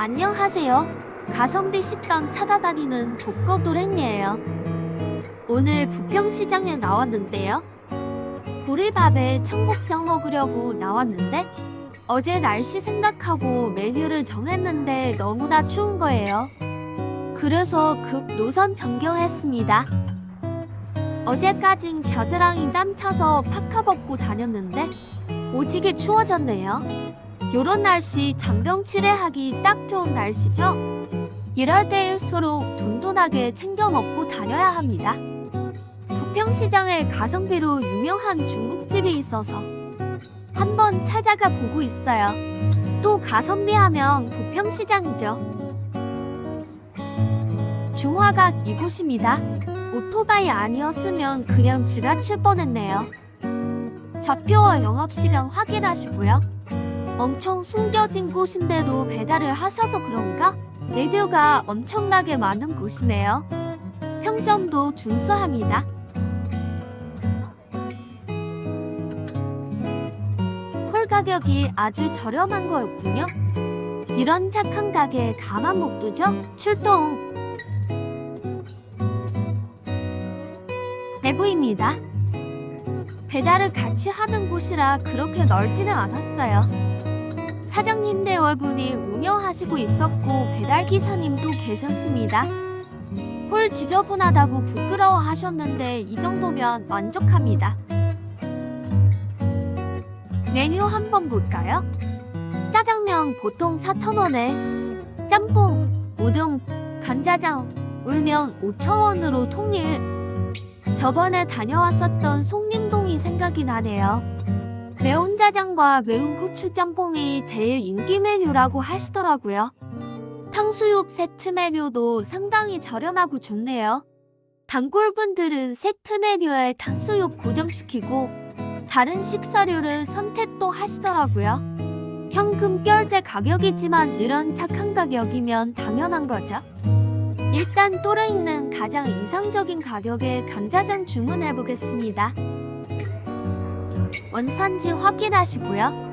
안녕하세요. 가성비 식당 찾아다니는 독거 도랭이에요. 오늘 부평시장에 나왔는데요. 보리밥에 청국장 먹으려고 나왔는데 어제 날씨 생각하고 메뉴를 정했는데 너무나 추운 거예요. 그래서 급 노선 변경했습니다. 어제까진 겨드랑이 땀 차서 파카 벗고 다녔는데 오지게 추워졌네요. 요런 날씨 장병 치레하기 딱 좋은 날씨죠? 이럴 때일수록 든든하게 챙겨 먹고 다녀야 합니다. 부평시장에 가성비로 유명한 중국집이 있어서 한번 찾아가 보고 있어요. 또 가성비 하면 부평시장이죠. 중화각 이곳입니다. 오토바이 아니었으면 그냥 지나칠 뻔했네요. 좌표와 영업시간 확인하시고요. 엄청 숨겨진 곳인데도 배달을 하셔서 그런가? 레뷰가 엄청나게 많은 곳이네요. 평점도 준수합니다. 홀 가격이 아주 저렴한 거였군요. 이런 착한 가게에 가만 못 두죠? 출동! 내부입니다. 배달을 같이 하는 곳이라 그렇게 넓지는 않았어요. 사장님 대월분이 운영하시고 있었고 배달 기사님도 계셨습니다. 홀 지저분하다고 부끄러워 하셨는데 이 정도면 만족합니다. 메뉴 한번 볼까요? 짜장면 보통 4,000원에 짬뽕, 우동, 간짜장, 울면 5,000원으로 통일. 저번에 다녀왔었던 송림동이 생각이 나네요. 매운 짜장과 매운 고추 짬뽕이 제일 인기 메뉴라고 하시더라고요. 탕수육 세트 메뉴도 상당히 저렴하고 좋네요. 단골분들은 세트 메뉴에 탕수육 고정시키고 다른 식사류를 선택도 하시더라고요. 현금 결제 가격이지만 이런 착한 가격이면 당연한 거죠. 일단 또래 있는 가장 이상적인 가격의 감자전 주문해 보겠습니다. 원산지 확인하시고요.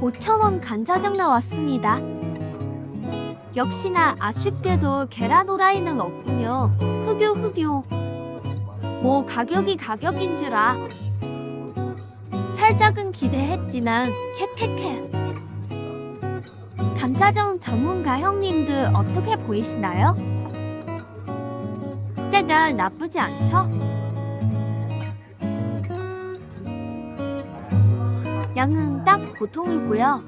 오천원 간짜장 나왔습니다. 역시나 아쉽게도 계란 후라이는 없군요. 흑유 흑유. 뭐 가격이 가격인지라 살짝은 기대했지만 캐캐캐. 감자전 전문가 형님들 어떻게 보이시나요? 때가 나쁘지 않죠? 양은 딱 보통이고요.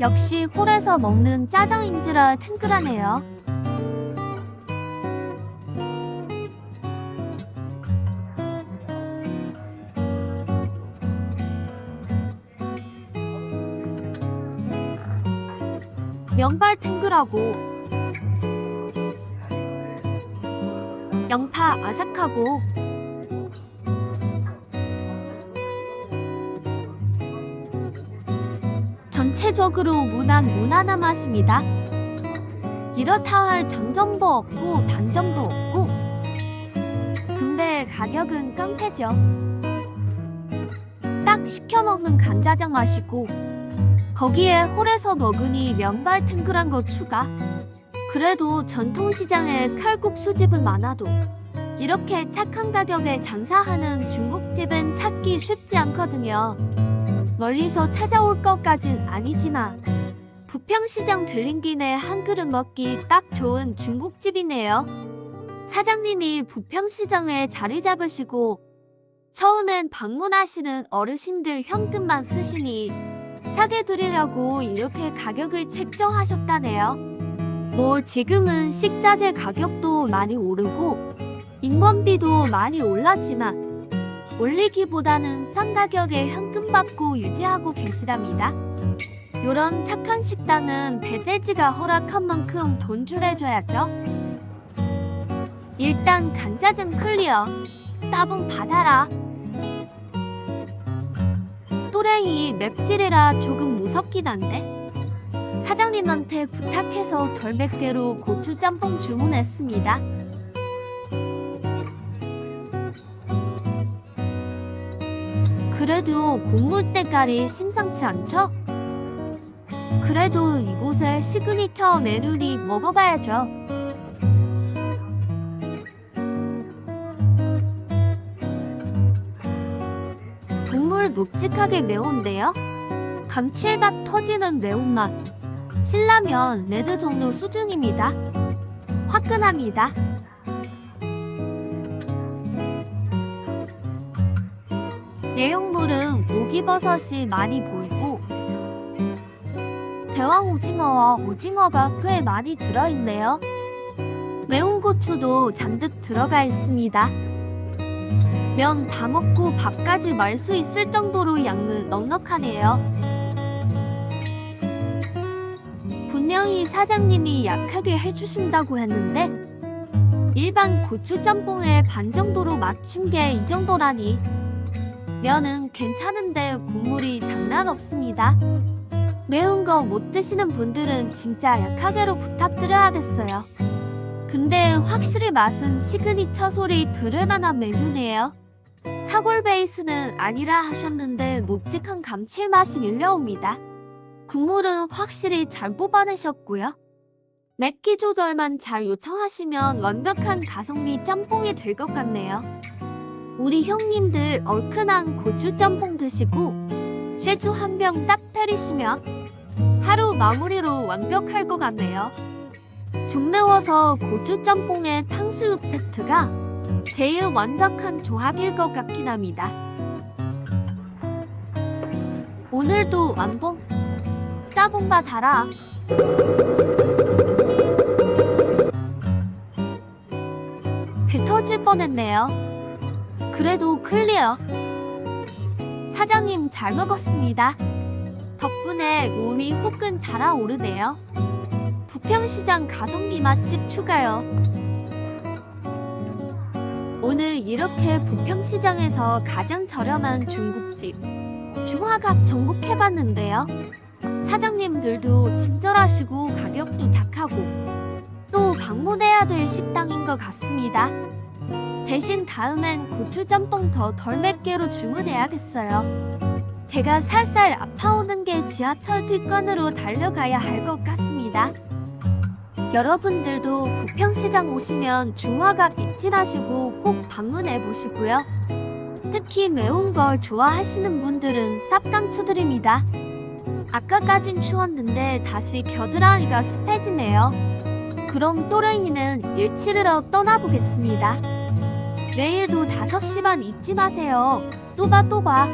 역시 홀에서 먹는 짜장인지라 탱글하네요. 면발 탱글하고 양파 아삭하고 전체적으로 무난 무난한 맛입니다. 이렇다 할 장점도 없고 단점도 없고 근데 가격은 깡패죠. 딱 시켜 먹는 간짜장 맛이고 거기에 홀에서 먹으니 면발 탱글한 거 추가. 그래도 전통시장에 칼국수 집은 많아도 이렇게 착한 가격에 장사하는 중국집은 찾기 쉽지 않거든요. 멀리서 찾아올 것까진 아니지만 부평시장 들린 김에 한 그릇 먹기 딱 좋은 중국집이네요. 사장님이 부평시장에 자리 잡으시고 처음엔 방문하시는 어르신들 현금만 쓰시니 사게 드리려고 이렇게 가격을 책정하셨다네요. 뭐 지금은 식자재 가격도 많이 오르고 인건비도 많이 올랐지만 올리기보다는 싼 가격에 현금 받고 유지하고 계시답니다. 요런 착한 식당은 배대지가 허락한 만큼 돈 줄여줘야죠. 일단 간짜장 클리어. 따봉 받아라. 또랭이 맵찔이라 조금 무섭긴 한데 사장님한테 부탁해서 덜 맵게로 고추 짬뽕 주문했습니다. 그래도 국물 때깔이 심상치 않죠? 그래도 이곳의 시그니처 메뉴니 먹어봐야죠. 국물 묵직하게 매운데요. 감칠맛 터지는 매운맛. 신라면 레드 종류 수준입니다. 화끈합니다. 내용물은 목이버섯이 많이 보이고 대왕 오징어와 오징어가 꽤 많이 들어있네요. 매운 고추도 잔뜩 들어가 있습니다. 면 다 먹고 밥까지 말 수 있을 정도로 양은 넉넉하네요. 분명히 사장님이 약하게 해주신다고 했는데 일반 고추 짬뽕에 반 정도로 맞춘 게 이 정도라니 면은 괜찮은데 국물이 장난 없습니다. 매운 거 못 드시는 분들은 진짜 약하게로 부탁드려야겠어요. 근데 확실히 맛은 시그니처 소리 들을 만한 메뉴네요. 사골 베이스는 아니라 하셨는데 묵직한 감칠맛이 밀려옵니다. 국물은 확실히 잘 뽑아내셨고요. 맵기 조절만 잘 요청하시면 완벽한 가성비 짬뽕이 될 것 같네요. 우리 형님들 얼큰한 고추 짬뽕 드시고 쇠주 한 병 딱 때리시면 하루 마무리로 완벽할 것 같네요. 종래워서 고추 짬뽕에 탕수육 세트가 제일 완벽한 조합일 것 같긴 합니다. 오늘도 완봉 따봉바 달아 배 터질 뻔했네요. 그래도 클리어. 사장님 잘 먹었습니다. 덕분에 몸이 후끈 달아오르네요. 부평시장 가성비 맛집 추가요. 오늘 이렇게 부평시장에서 가장 저렴한 중국집 중화각 정복해봤는데요. 사장님들도 친절하시고 가격도 착하고 또 방문해야 될 식당인 것 같습니다. 대신 다음엔 고추 짬뽕 더 덜 맵게로 주문해야겠어요. 배가 살살 아파오는 게 지하철 뒷간으로 달려가야 할 것 같습니다. 여러분들도 부평시장 오시면 중화각 마시고 꼭 방문해 보시고요. 특히 매운 걸 좋아하시는 분들은 쌉 강 추드립니다. 아까까진 추웠는데 다시 겨드랑이가 습해지네요. 그럼 또랭이는 일 치르러 떠나보겠습니다. 내일도 5시 반 잊지 마세요. 또봐 또 봐.